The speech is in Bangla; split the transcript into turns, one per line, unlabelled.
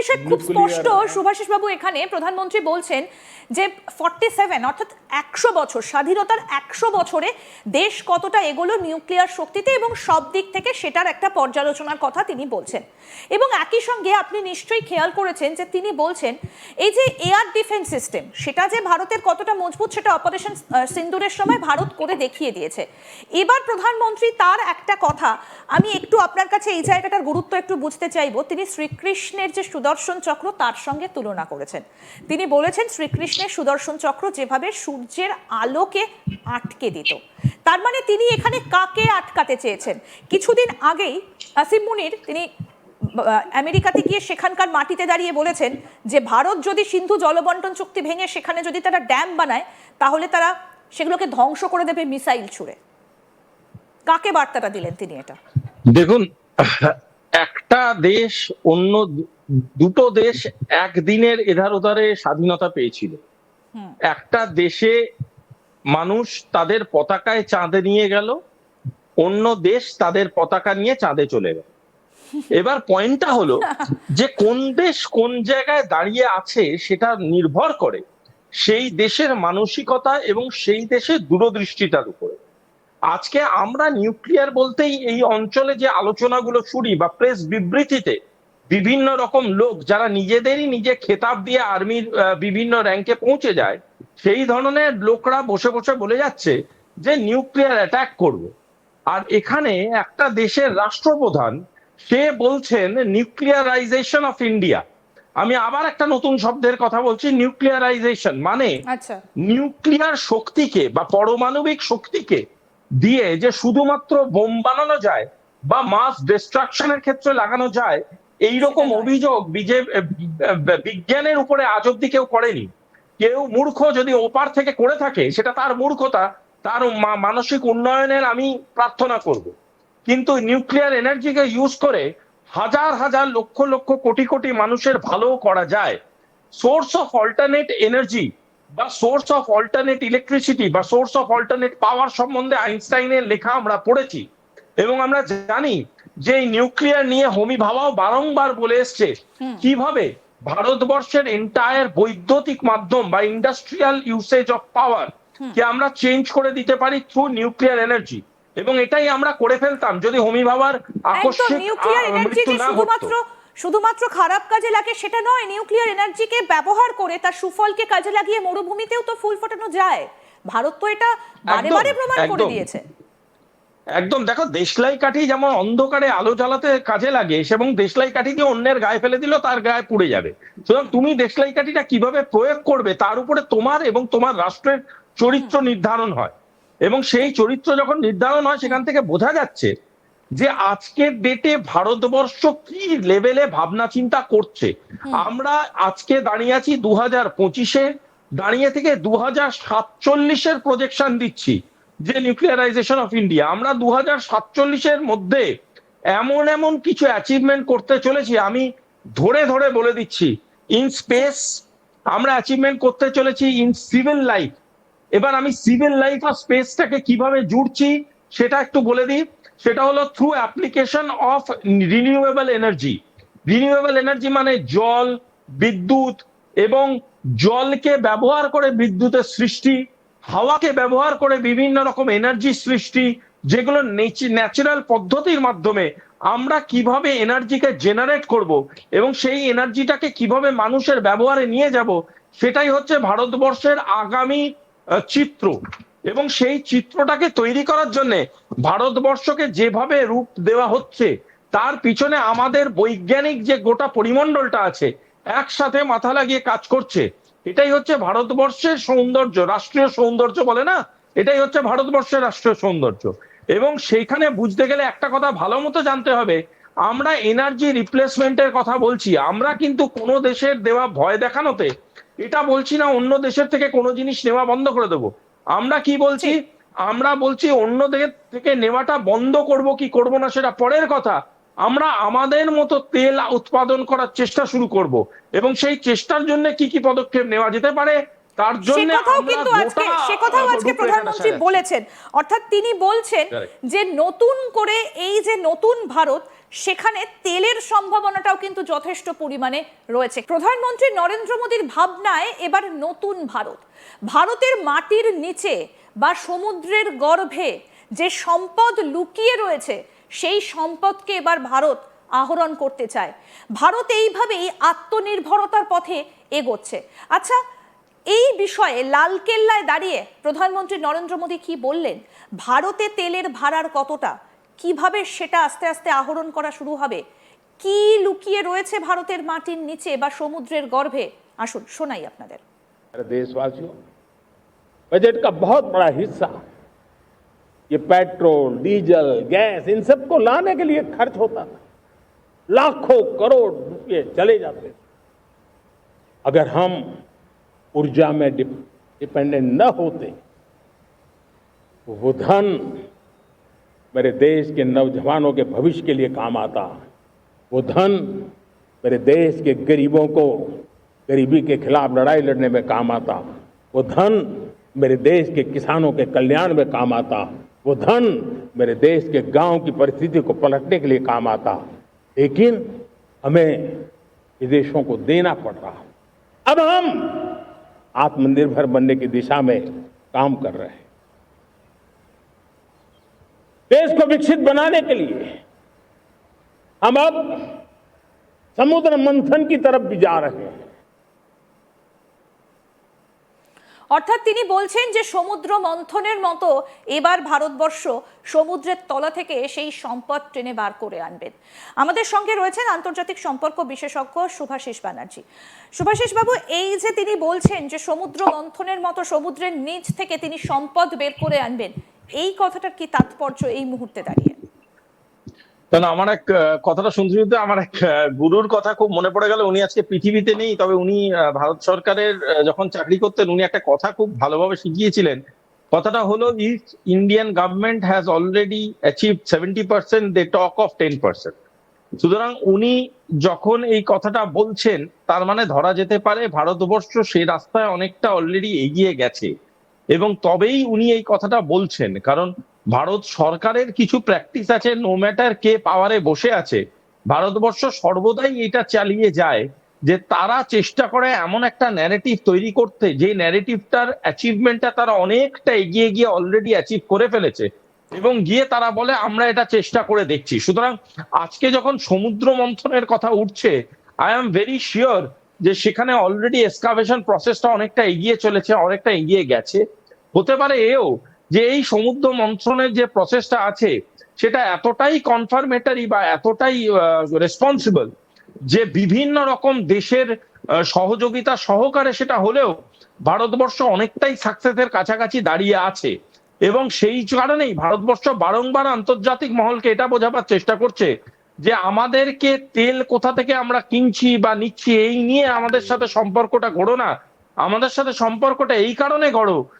বিষয় খুব স্পষ্ট সুভাষিস বাবু এখানে প্রধানমন্ত্রী বলছেন যে ফর্টি সেভেন অর্থাৎ একশো বছর স্বাধীনতার একশো বছরে দেশ কতটা এগোলো নিউক্লিয়ার শক্তিতে এবং সব দিক থেকে সেটার একটা পর্যালোচনার কথা তিনি বলছেন। এবং একই সঙ্গে আপনি নিশ্চয়ই খেয়াল করেছেন যে তিনি বলছেন এই যে এয়ার ডিফেন্স সিস্টেম সেটা যে ভারতের কতটা মজবুত সেটা অপারেশন সিন্দুরের সময় ভারত করে দেখিয়ে দিয়েছে। এবার প্রধানমন্ত্রী তার একটা কথা আমি একটু আপনার কাছে এই জায়গাটার গুরুত্ব একটু বুঝতে চাইব তিনি শ্রীকৃষ্ণের যে সুদর্শন চক্র তার সঙ্গে তুলনা করেছেন। তিনি বলেছেন, শ্রীকৃষ্ণের সুদর্শন চক্র যেভাবে সূর্যের আলোকে আটকে দিত, তার মানে তিনি এখানে কাকে আটকাতে চেয়েছেন? কিছুদিন আগেই আসিম মুনির, তিনি আমেরিকাতে গিয়ে সেখানকার মাটিতে দাঁড়িয়ে বলেছেন যে, ভারত যদি সিন্ধু জলবন্টন চুক্তি ভেঙে সেখানে যদি তারা ড্যাম বানায়, তাহলে তারা সেগুলোকে ধ্বংস করে দেবে মিসাইল ছুড়ে। কাকে বার্তাটা দিলেন তিনি এটা?
দেখুন একটা দেশ অন্য দুটো দেশ একদিনের এধার ওধারে স্বাধীনতা পেয়েছিল। একটা দেশে মানুষ তাদের পতাকায় চাঁদে নিয়ে গেল অন্য দেশ তাদের পতাকা নিয়ে চাঁদে চলে গেল। এবার পয়েন্টটা হলো যে কোন দেশ কোন জায়গায় দাঁড়িয়ে আছে সেটা নির্ভর করে সেই দেশের মানসিকতা এবং সেই দেশের দূরদৃষ্টিটার উপরে। আজকে আমরা নিউক্লিয়ার বলতেই এই অঞ্চলে যে আলোচনাগুলো শুনি বা প্রেস বিবৃতিতে বিভিন্ন রকম লোক যারা নিজেদেরই নিজে খেতাব দিয়ে আর্মির বিভিন্ন র্যাঙ্কে পৌঁছে যায় সেই ধরনের লোকরা বসে বসে বলে যাচ্ছে যে নিউক্লিয়ার অ্যাটাক করবে। আর এখানে একটা দেশের রাষ্ট্রপ্রধান সে বলছেন নিউক্লিয়ারাইজেশন অফ ইন্ডিয়া আমি আবার একটা নতুন শব্দের কথা বলছি নিউক্লিয়ারাইজেশন মানে
আচ্ছা।
নিউক্লিয়ার শক্তিকে বা পারমাণবিক শক্তিকে দিয়ে যে শুধুমাত্র বোম বানানো যায় বা মাস ডিস্ট্রাকশনের ক্ষেত্রে লাগানো যায় এই রকম অভিযোগ বিজ্ঞানের উপরে আজ অব্দি কেউ করেনি। কেউ মূর্খ যদি ওপার থেকে করে থাকে সেটা তার মূর্খতা তার মানসিক উন্নয়নের আমি প্রার্থনা করব। কিন্তু নিউক্লিয়ার এনার্জিকে ইউজ করে হাজার হাজার লক্ষ লক্ষ কোটি কোটি মানুষের ভালো করা যায়। সোর্স অফ অল্টারনেট এনার্জি বা সোর্স অফ অল্টারনেট ইলেকট্রিসিটি বা সোর্স অফ অল্টারনেট পাওয়ার সম্বন্ধে আইনস্টাইনের লেখা আমরা পড়েছি। এবং আমরা জানি যে নিউক্লিয়ার নিয়ে হোমি ভাবাও বারংবার বলে এসছে। কীভাবে? ভারতবর্ষের এন্টায়ার বৈদ্যুতিক মাধ্যম বা ইন্ডাস্ট্রিয়াল ইউসেজ অফ পাওয়ার কে আমরা চেঞ্জ করে দিতে পারি থ্রু নিউক্লিয়ার এনার্জি এবং এটাই আমরা করে ফেলতাম। যদি হোমি ভাবার আকস্মিক
নিউক্লিয়ার এনার্জি
মৃত্যু না
শুধুমাত্র
ঘটতো
শুধুমাত্র খারাপ কাজে লাগে সেটা নয় নিউক্লিয়ার এনার্জিকে ব্যবহার করে তার সুফলকে কাজে লাগিয়ে মরুভূমিতেও তো ফুল ফোটানো যায়। ভারত তো এটা বারে বারে প্রমাণ করে দিয়েছে।
একদম দেখো দেশলাই কাঠি যেমন অন্ধকারে আলো জ্বালাতে কাজে লাগে এবং দেশলাই কাঠিকে অন্যের গায়ে ফেলে দিল তার গায়ে পুড়ে যাবে। সুতরাং তুমি দেশলাই কাঠিটা কীভাবে প্রয়োগ করবে তার উপরে তোমার এবং তোমার রাষ্ট্রের চরিত্র নির্ধারণ হয়। এবং সেই চরিত্র যখন নির্ধারণ হয় সেখান থেকে বোঝা যাচ্ছে যে আজকের ডেটে ভারতবর্ষ কি লেভেলে ভাবনা চিন্তা করছে? আমরা আজকে দাঁড়িয়ে আছি দু হাজার পঁচিশে দাঁড়িয়ে থেকে দু হাজার সাতচল্লিশের প্রজেকশন দিচ্ছি যে নিউক্লিয়ারাইজেশন অফ ইন্ডিয়া আমরা দু হাজার সাতচল্লিশের মধ্যে এমন এমন কিছু অ্যাচিভমেন্ট করতে চলেছি আমি ধরে ধরে বলে দিচ্ছি ইন স্পেস আমরা অ্যাচিভমেন্ট করতে চলেছি ইন সিভিল লাইফ এবার আমি সিভিল লাইফ আর স্পেসটাকে কীভাবে জুড়ছি সেটা একটু বলে দিই। সেটা হলো through application of renewable energy renewable energy মানে জল, বিদ্যুৎ এবং জলকে ব্যবহার করে বিদ্যুতের সৃষ্টি, হাওয়াকে ব্যবহার করে বিভিন্ন রকম এনার্জি সৃষ্টি, যেগুলো ন্যাচারাল পদ্ধতির মাধ্যমে আমরা কীভাবে এনার্জিকে জেনারেট করব এবং সেই এনার্জিটাকে কীভাবে মানুষের ব্যবহারে নিয়ে যাব, সেটাই হচ্ছে ভারতবর্ষের আগামী চিত্র। এবং সেই চিত্রটাকে তৈরি করার জন্য ভারতবর্ষকে যেভাবে রূপ দেওয়া হচ্ছে, তার পিছনে আমাদের বৈজ্ঞানিক যে গোটা পরিমণ্ডলটা আছে, একসাথে মাথা লাগিয়ে কাজ করছে। এটাই হচ্ছে ভারতবর্ষের সৌন্দর্য, রাষ্ট্রীয় সৌন্দর্য বলে না? এটাই হচ্ছে ভারতবর্ষের রাষ্ট্রীয় সৌন্দর্য। এবং সেইখানে বুঝতে গেলে একটা কথা ভালো মতো জানতে হবে, আমরা এনার্জি রিপ্লেসমেন্টের কথা বলছি, আমরা কিন্তু কোনো দেশের দেওয়া ভয় দেখানোতে, এটা বলছি না অন্য দেশের থেকে কোনো জিনিস নেওয়া বন্ধ করে দেবো। আমরা কি বলছি? আমরা বলছি অন্য দেশ থেকে নেওয়াটা বন্ধ করব কি করব না সেটা পরের কথা। আমরা আমাদের মতো তেল উৎপাদন করার চেষ্টা শুরু করব এবং সেই চেষ্টার জন্য কি কি পদক্ষেপ নেওয়া যেতে পারে? তার
সে
জন্য
কথাও কিন্তু আজকে সে কথাও আজকে প্রধানমন্ত্রী। বলেছেন। অর্থাৎ তিনি বলছেন. যে নতুন করে এই যে নতুন ভারত সেখানে তেলের সম্ভাবনাটাও কিন্তু যথেষ্ট পরিমাণে রয়েছে। প্রধানমন্ত্রী নরেন্দ্র মোদীর ভাবনায় এবার নতুন ভারত। ভারতের মাটির নিচে বা সমুদ্রের গর্ভে যে সম্পদ লুকিয়ে রয়েছে সেই সম্পদকে এবার ভারত আহরণ করতে চায়। ভারত এইভাবেই আত্মনির্ভরতার পথে এগোচ্ছে। আচ্ছা এই বিষয়ে লালকেল্লায় দাঁড়িয়ে প্রধানমন্ত্রী নরেন্দ্র মোদী কি বললেন ভারতে তেলের ভাড়ার কতটা কিভাবে সেটা আস্তে আস্তে আহরণ করা শুরু হবে কি লুকিয়ে রয়েছে ভারতের মাটির নিচে বা সমুদ্রের গর্ভে আসুন শোনাই আপনাদের
मेरे देशवासियों बजट का बहुत बड़ा हिस्सा ये पेट्रोल डीजल गैस इन सबको लाने के लिए खर्च होता था लाखों करोड़ रुपए चले जाते थे अगर हम ऊर्जा में डिपेंडेंट न होते, वो धन मेरे देश के नौजवानों के भविष्य के लिए काम आता वो धन मेरे देश के गरीबों को, गरीबी के खिलाफ लड़ाई लड़ने में काम आता वो धन मेरे देश के किसानों के कल्याण में काम आता वो धन मेरे देश के गाँव की परिस्थिति को पलटने के लिए काम आता लेकिन हमें विदेशों को देना पड़ रहा अब हम आत्मनिर्भर बनने की दिशा में काम कर रहे हैं। देश को विकसित बनाने के लिए हम अब समुद्र मंथन की तरफ़ भी जा रहे हैं।
অর্থাৎ তিনি বলছেন যে সমুদ্র মন্থনের মতো এবার ভারতবর্ষ সমুদ্রের তলা থেকে সেই সম্পদ টেনে বার করে আনবেন আমাদের সঙ্গে রয়েছেন আন্তর্জাতিক সম্পর্ক বিশেষজ্ঞ শুভাশিস ব্যানার্জি। শুভাশিস বাবু এই যে তিনি বলছেন যে সমুদ্র মন্থনের মতো সমুদ্রের নিচ থেকে তিনি সম্পদ বের করে আনবেন, এই কথাটার কি তাৎপর্য এই মুহূর্তে দাঁড়িয়ে?
কারণ আমার এক কথাটা শুনতে শুনতে আমার এক গুরুর কথা খুব মনে পড়ে গেল। উনি আজকে পৃথিবীতে নেই, তবে উনি ভারত সরকারের যখন চাকরি করতেন, উনি একটা কথা খুব ভালোভাবে শিখিয়েছিলেন। কথাটা হলো if Indian government has already achieve seventy percent they talk of ten percent সুতরাং উনি যখন এই কথাটা বলছেন, তার মানে ধরা যেতে পারে ভারতবর্ষ সেই রাস্তায় অনেকটা অলরেডি এগিয়ে গেছে। এবং তবেই উনি এই কথাটা বলছেন। কারণ ভারত সরকারের কিছু প্র্যাকটিস আছে নো ম্যাটার কে পাওয়ারে বসে আছে। ভারতবর্ষ সর্বদাই এটা চালিয়ে যায় যে তারা চেষ্টা করে এমন একটা ন্যারেটিভ তৈরি করতে যে ন্যারেটিভটার অ্যাচিভমেন্টটা তারা অনেকটা এগিয়ে গিয়ে অলরেডি অ্যাচিভ করে ফেলেছে। এবং গিয়ে তারা বলে, আমরা এটা চেষ্টা করে দেখছি। সুতরাং আজকে যখন সমুদ্র মন্থনের কথা উঠছে আই এম ভেরি শিওর যে সেখানে অলরেডি এসকাভেশন প্রসেসটা অনেকটা এগিয়ে চলেছে, অনেকটা এগিয়ে গেছে। হতে পারে এও যে এই সমুদ্র মন্থনের যে প্রসেসটা আছে, সেটা এতটাই কনফার্মেটারি বা এতটাই রেসপন্সিবল যে বিভিন্ন রকম দেশের সহযোগিতা সহকারে সেটা হলেও ভারতবর্ষ অনেকটাই সাকসেসের কাছাকাছি দাঁড়িয়ে আছে। এবং সেই কারণেই ভারতবর্ষ বারংবার আন্তর্জাতিক মহলকে এটা বোঝাবার চেষ্টা করছে যে আমাদেরকে তেল কোথা থেকে আমরা কিনছি বা নিচ্ছি, এই নিয়ে আমাদের সাথে সম্পর্কটা গড়ো না। আমাদের সাথে সম্পর্কটা এই কারণে গড়ো